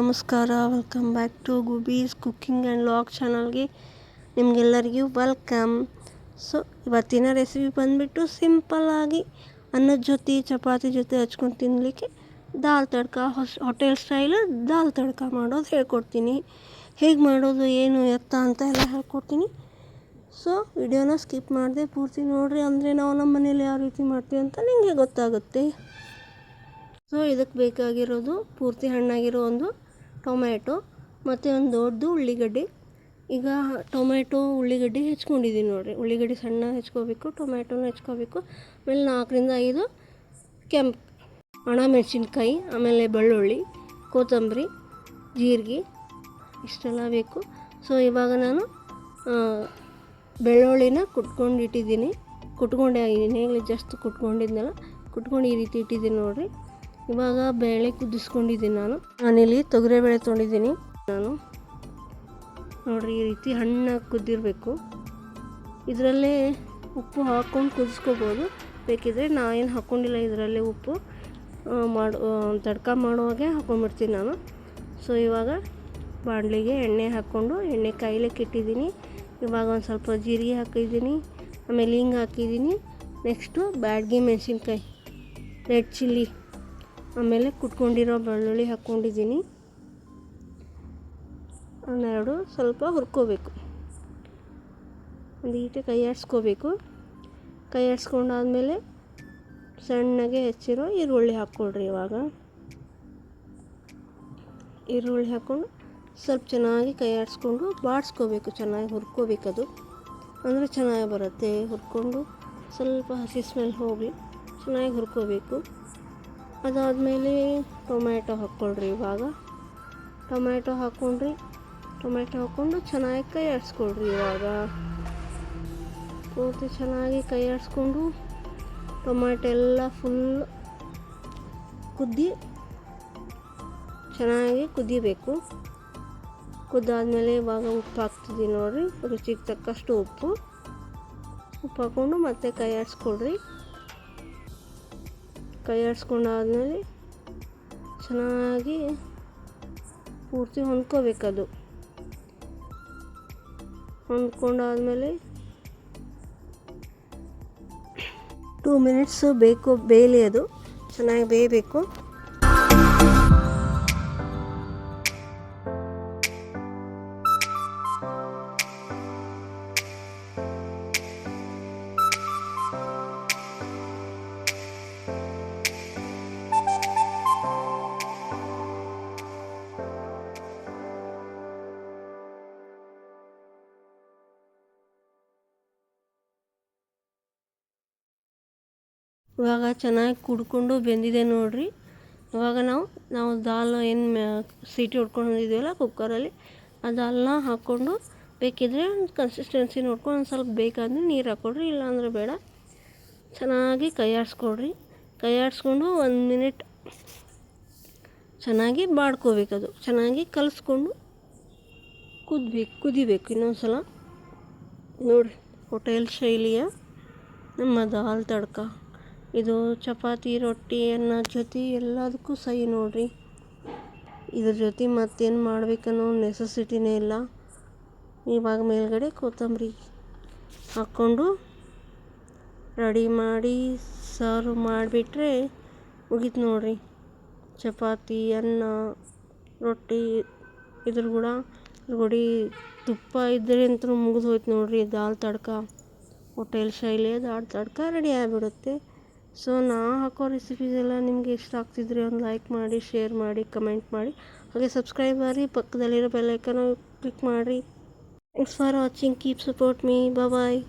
ನಮಸ್ಕಾರ welcome back to Gubbi's cooking and vlog ಚಾನಲ್ಗೆ ನಿಮಗೆಲ್ಲರಿಗೂ ವೆಲ್ಕಮ್ ಸೊ ಇವತ್ತಿನ ರೆಸಿಪಿ ಬಂದುಬಿಟ್ಟು ಸಿಂಪಲ್ಲಾಗಿ ಅನ್ನದ ಜೊತೆ, ಚಪಾತಿ ಜೊತೆ ಹಚ್ಕೊಂಡು ತಿನ್ನಲಿಕ್ಕೆ ದಾಲ್ ತಡ್ಕ, ಹೊಸ ಹೋಟೆಲ್ ಸ್ಟೈಲ್ ದಾಲ್ ತಡ್ಕ ಮಾಡೋದು ಹೇಳ್ಕೊಡ್ತೀನಿ. ಹೇಗೆ ಮಾಡೋದು, ಏನು, ಎತ್ತ ಅಂತ ಎಲ್ಲ ಹೇಳ್ಕೊಡ್ತೀನಿ. ಸೊ ವಿಡಿಯೋನ ಸ್ಕಿಪ್ ಮಾಡಿದೆ ಪೂರ್ತಿ ನೋಡಿರಿ, ಅಂದರೆ ನಾವು ನಮ್ಮ ಮನೇಲಿ ಯಾವ ರೀತಿ ಮಾಡ್ತೀವಿ ಅಂತ ನಿಮಗೆ ಗೊತ್ತಾಗುತ್ತೆ. ಸೊ ಇದಕ್ಕೆ ಬೇಕಾಗಿರೋದು ಪೂರ್ತಿ ಹಣ್ಣಾಗಿರೋ ಒಂದು ಟೊಮ್ಯಾಟೊ ಮತ್ತು ಒಂದು ದೊಡ್ಡದು ಉಳ್ಳಿಗಡ್ಡೆ. ಈಗ ಟೊಮ್ಯಾಟೊ, ಉಳ್ಳಿಗಡ್ಡೆ ಹೆಚ್ಕೊಂಡಿದ್ದೀನಿ ನೋಡಿರಿ. ಉಳ್ಳಿಗಡ್ಡೆ ಸಣ್ಣ ಹೆಚ್ಕೋಬೇಕು, ಟೊಮ್ಯಾಟೊನ ಹೆಚ್ಕೋಬೇಕು. ಆಮೇಲೆ ನಾಲ್ಕರಿಂದ ಐದು ಕೆಂಪು ಒಣ ಮೆಣಸಿನ್ಕಾಯಿ, ಆಮೇಲೆ ಬೆಳ್ಳುಳ್ಳಿ, ಕೊತ್ತಂಬರಿ, ಜೀರಿಗೆ ಇಷ್ಟೆಲ್ಲ ಬೇಕು. ಸೊ ಇವಾಗ ನಾನು ಬೆಳ್ಳುಳ್ಳಿನ ಕುಟ್ಕೊಂಡು ಇಟ್ಟಿದ್ದೀನಿ ಕುಟ್ಕೊಂಡೆ ಈಗಲೇ ಜಸ್ಟ್ ಕುಟ್ಕೊಂಡಿದ್ನಲ್ಲ, ಕುಟ್ಕೊಂಡು ಈ ರೀತಿ ಇಟ್ಟಿದ್ದೀನಿ ನೋಡಿರಿ. ಇವಾಗ ಬೇಳೆ ಕುದಿಸ್ಕೊಂಡಿದ್ದೀನಿ ನಾನು. ನಾನಿಲ್ಲಿ ತೊಗರಿಬೇಳೆ ತೊಗೊಂಡಿದ್ದೀನಿ. ನಾನು ನೋಡಿರಿ ಈ ರೀತಿ ಹಣ್ಣು ಕುದ್ದಿರಬೇಕು ಇದರಲ್ಲೇ ಉಪ್ಪು ಹಾಕ್ಕೊಂಡು ಕುದಿಸ್ಕೋಬೋದು. ಬೇಕಿದ್ರೆ ನಾ ಏನು ಹಾಕ್ಕೊಂಡಿಲ್ಲ ಇದರಲ್ಲೇ ಉಪ್ಪು ಮಾಡು ತಡ್ಕ ಮಾಡುವಾಗೆ ಹಾಕ್ಕೊಂಡ್ಬಿಡ್ತೀನಿ ನಾನು. ಸೊ ಇವಾಗ ಬಾಣಲಿಗೆ ಎಣ್ಣೆ ಹಾಕ್ಕೊಂಡು, ಎಣ್ಣೆ ಕಾಯಿಲೆ ಇಟ್ಟಿದ್ದೀನಿ ಇವಾಗ ಒಂದು ಸ್ವಲ್ಪ ಜೀರಿಗೆ ಹಾಕಿದ್ದೀನಿ, ಆಮೇಲೆ ಹಿಂಗೆ ಹಾಕಿದ್ದೀನಿ. ನೆಕ್ಸ್ಟು ಬ್ಯಾಡ್ಗೆ ಮೆಣಸಿನ್ಕಾಯಿ, ರೆಡ್ ಚಿಲ್ಲಿ. ಆಮೇಲೆ ಕುಟ್ಕೊಂಡಿರೋ ಬೆಳ್ಳುಳ್ಳಿ ಹಾಕ್ಕೊಂಡಿದ್ದೀನಿ. ಒಂದೆರಡು ಸ್ವಲ್ಪ ಹುರ್ಕೋಬೇಕು. ಒಂದು ಕೈ ಆಡಿಸ್ಕೋಬೇಕು. ಕೈ ಆಡಿಸ್ಕೊಂಡಾದ್ಮೇಲೆ ಸಣ್ಣಗೆ ಹೆಚ್ಚಿರೋ ಈರುಳ್ಳಿ ಹಾಕ್ಕೊಳ್ರಿ ಇವಾಗ. ಈರುಳ್ಳಿ ಹಾಕ್ಕೊಂಡು ಸ್ವಲ್ಪ ಚೆನ್ನಾಗಿ ಕೈ ಆಡಿಸ್ಕೊಂಡು ಬಾಡಿಸ್ಕೋಬೇಕು, ಚೆನ್ನಾಗಿ ಅದು. ಅಂದರೆ ಚೆನ್ನಾಗಿ ಬರುತ್ತೆ. ಹುರ್ಕೊಂಡು ಸ್ವಲ್ಪ ಹಸಿ ಸ್ಮೆಲ್ ಹೋಗಲಿ, ಚೆನ್ನಾಗಿ ಹುರ್ಕೋಬೇಕು. ಅದಾದಮೇಲೆ ಟೊಮ್ಯಾಟೊ ಹಾಕ್ಕೊಳ್ರಿ ಇವಾಗ. ಟೊಮ್ಯಾಟೊ ಹಾಕ್ಕೊಂಡ್ರಿ. ಟೊಮ್ಯಾಟೊ ಹಾಕ್ಕೊಂಡು ಚೆನ್ನಾಗಿ ಕೈ ಆಡಿಸ್ಕೊಳ್ರಿ ಇವಾಗ. ಪೂರ್ತಿ ಚೆನ್ನಾಗಿ ಕೈ ಆಡಿಸ್ಕೊಂಡು ಟೊಮ್ಯಾಟೊ ಎಲ್ಲ ಫುಲ್ ಕುದ್ದಿ ಚೆನ್ನಾಗಿ ಕುದಿಬೇಕು. ಕುದ್ದಾದ್ಮೇಲೆ ಇವಾಗ ಉಪ್ಪು ಹಾಕ್ತಿದ್ದೀವಿ ನೋಡಿರಿ. ರುಚಿಗೆ ತಕ್ಕಷ್ಟು ಉಪ್ಪು. ಉಪ್ಪು ಹಾಕ್ಕೊಂಡು ಮತ್ತೆ ಕೈ ಆಡಿಸ್ಕೊಳ್ರಿ. ಕೈ ಆಡಿಸ್ಕೊಂಡಾದ್ಮೇಲೆ ಚೆನ್ನಾಗಿ ಪೂರ್ತಿ ಹೊಂದ್ಕೋಬೇಕದು. ಹೊಂದ್ಕೊಂಡಾದ್ಮೇಲೆ ಟೂ ಮಿನಿಟ್ಸು ಬೇಕು ಬೇಯಲಿ ಅದು. ಚೆನ್ನಾಗಿ ಬೇಯಬೇಕು. ಇವಾಗ ಚೆನ್ನಾಗಿ ಕುಡ್ಕೊಂಡು ಬೆಂದಿದೆ ನೋಡಿರಿ. ಇವಾಗ ನಾವು ನಾವು ದಾಲ್ ಏನು ಸೀಟಿ ಹೊಡ್ಕೊಂಡು ಬಂದಿದ್ದೀವಲ್ಲ ಕುಕ್ಕರಲ್ಲಿ, ಆ ದಾಲ್ನ ಹಾಕ್ಕೊಂಡು ಒಂದು ಕನ್ಸಿಸ್ಟೆನ್ಸಿ ನೋಡ್ಕೊಂಡು ಒಂದು ಸ್ವಲ್ಪ ಬೇಕಾದ್ರೆ ನೀರು ಹಾಕ್ಕೊಡ್ರಿ ಇಲ್ಲಾಂದ್ರೆ ಬೇಡ. ಚೆನ್ನಾಗಿ ಕೈ ಆಡಿಸ್ಕೊಡ್ರಿ ಕೈ ಆಡಿಸ್ಕೊಂಡು ಒಂದು ಮಿನಿಟ್ ಚೆನ್ನಾಗಿ ಬಾಡ್ಕೋಬೇಕದು ಚೆನ್ನಾಗಿ ಕಲಿಸ್ಕೊಂಡು ಕುದ್ಬೇಕು, ಕುದಿಬೇಕು ಇನ್ನೊಂದು ಸಲ ನೋಡಿರಿ, ಹೋಟೆಲ್ ಶೈಲಿಯ ನಮ್ಮ ದಾಲ್ ತಡ್ಕ. ಇದು ಚಪಾತಿ, ರೊಟ್ಟಿ, ಅನ್ನ ಜೊತೆ ಎಲ್ಲದಕ್ಕೂ ಸಹಿ ನೋಡಿರಿ. ಇದ್ರ ಜೊತೆ ಮತ್ತೇನು ಮಾಡಬೇಕನ್ನೋ ನೆಸಸಿಟಿನೇ ಇಲ್ಲ. ಇವಾಗ ಮೇಲ್ಗಡೆ ಕೊತ್ತಂಬರಿ ಹಾಕ್ಕೊಂಡು ರೆಡಿ ಮಾಡಿ ಸರ್ವ್ ಮಾಡಿಬಿಟ್ರೆ ಮುಗೀತು ನೋಡಿರಿ. ಚಪಾತಿ, ಅನ್ನ, ರೊಟ್ಟಿ ಇದ್ರ ಕೂಡ ಗುಡಿ ತುಪ್ಪ ಇದ್ದರೆ ಅಂತೂ ಮುಗಿದು ಹೋಯ್ತು ನೋಡಿರಿ. ದಾಲ್ ತಡ್ಕ, ಹೋಟೆಲ್ ಶೈಲಿಯ ದಾಲ್ ತಡ್ಕ ರೆಡಿ ಆಗಿಬಿಡುತ್ತೆ. ಸೊ ನಾ ಹಾಕೋ ರೆಸಿಪೀಸ್ ಎಲ್ಲ ನಿಮಗೆ ಇಷ್ಟ ಆಗ್ತಿದ್ರೆ ಒಂದು ಲೈಕ್ ಮಾಡಿ ಶೇರ್ ಮಾಡಿ ಕಮೆಂಟ್ ಮಾಡಿ. ಹಾಗೆ ಸಬ್ಸ್ಕ್ರೈಬ್ ಮಾಡಿ, ಪಕ್ಕದಲ್ಲಿರೋ ಬೆಲ್ಲೈಕನ್ನು ಕ್ಲಿಕ್ ಮಾಡಿ thanks for watching keep support me bye